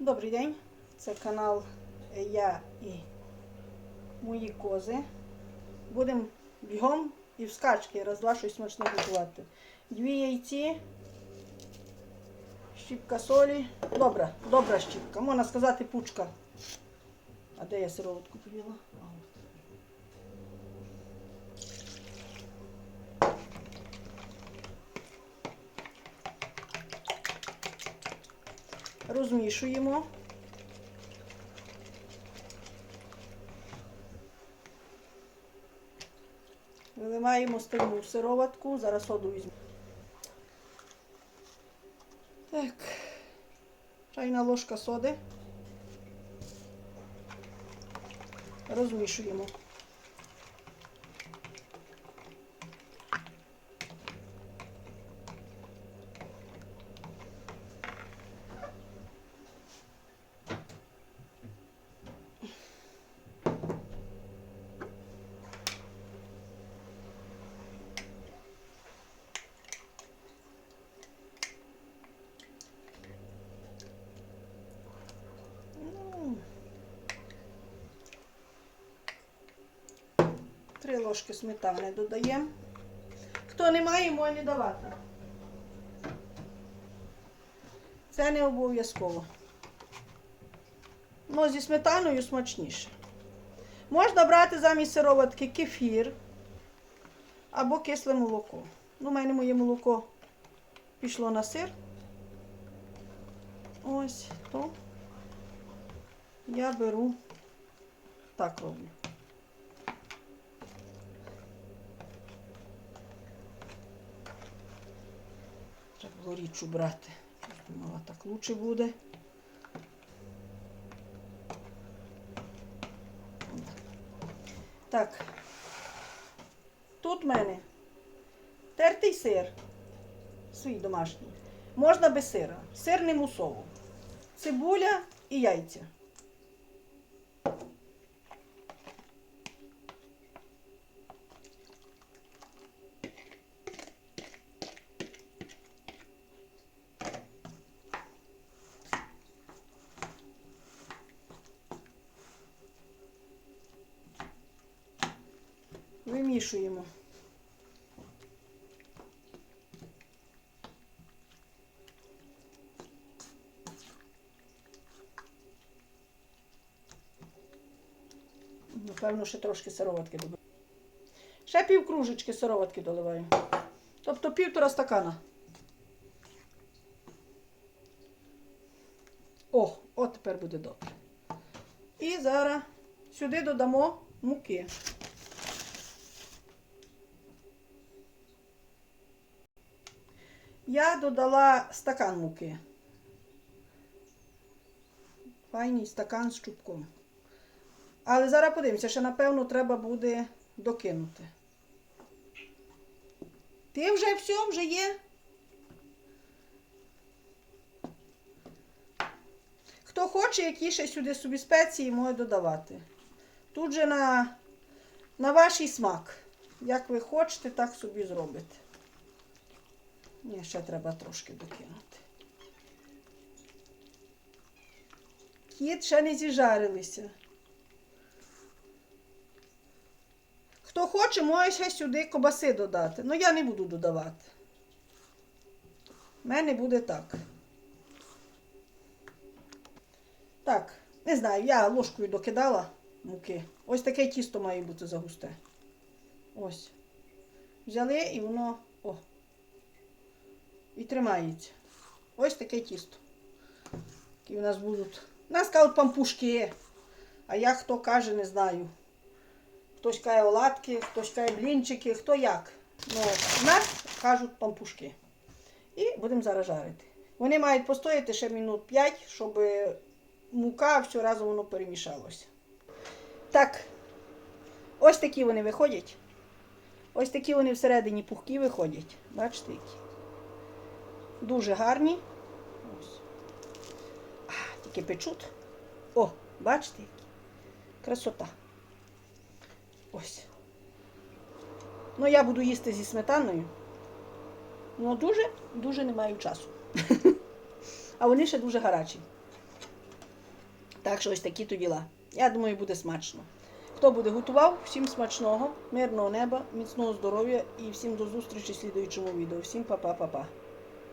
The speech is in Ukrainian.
Добрий день, це канал Я і мої кози. Будемо бігом і вскачки, скачки раз два щось смачне готувати. Дві яйці, щіпка солі. Добра, добра щіпка. Можна сказати пучка. А де я сироватку повіла? Розмішуємо. Виливаємо стальну сироватку. Зараз соду візьму. Так. Чайна ложка соди. Розмішуємо. 3 ложки сметани додаємо. Хто не має, може не давати. Це не обов'язково. Ну, зі сметаною смачніше. Можна брати замість сироватки кефір або кисле молоко. Ну, У мене моє молоко пішло на сир. Ось то я беру так роблю. Треба було річчю брати. Думала, так лучше буде. Так. Тут в мене тертий сир. Свій домашній. Можна без сира. Сир не мусово. Цибуля і яйця. Вимішуємо. Напевно, ще трошки сироватки добавимо. Ще пів кружечки сироватки доливаю. Тобто півтора стакана. О, от тепер буде добре. І зараз сюди додамо муки. Я додала стакан муки. Файний стакан з чубком. Але зараз подивимося, ще напевно треба буде докинути. Ти вже все, вже є? Хто хоче, які ще сюди собі спеції, може додавати. Тут же на, на ваш смак. Як ви хочете, так собі зробите. Ні, ще треба трошки докинути. Кіт ще не зіжарилися. Хто хоче, може ще сюди кобаси додати. Ну я не буду додавати. У мене буде так. Так, не знаю, я ложкою докидала муки. Ось таке тісто має бути загусте. Ось. Взяли і воно. О. І тримається. Ось таке тісто. Які у нас будуть. У нас кажуть пампушки. А я хто каже, не знаю. Хтось каже оладки, хтось каже блінчики, хто як. Ну, у нас кажуть пампушки. І будемо зараз жарити. Вони мають постояти ще минут 5, щоб мука все разом воно перемішалося. Так, ось такі вони виходять. Ось такі вони всередині пухкі виходять. Бачите які? Дуже гарні. Ось. А, тільки печуть. О, бачите які? Красота. Ось. Ну, я буду їсти зі сметаною. Ну, дуже, дуже не маю часу. А вони ще дуже гарячі. Так що ось такі то діла. Я думаю, буде смачно. Хто буде готував, всім смачного, мирного неба, міцного здоров'я і всім до зустрічі в слідуючому відео. Всім па-па-па-па.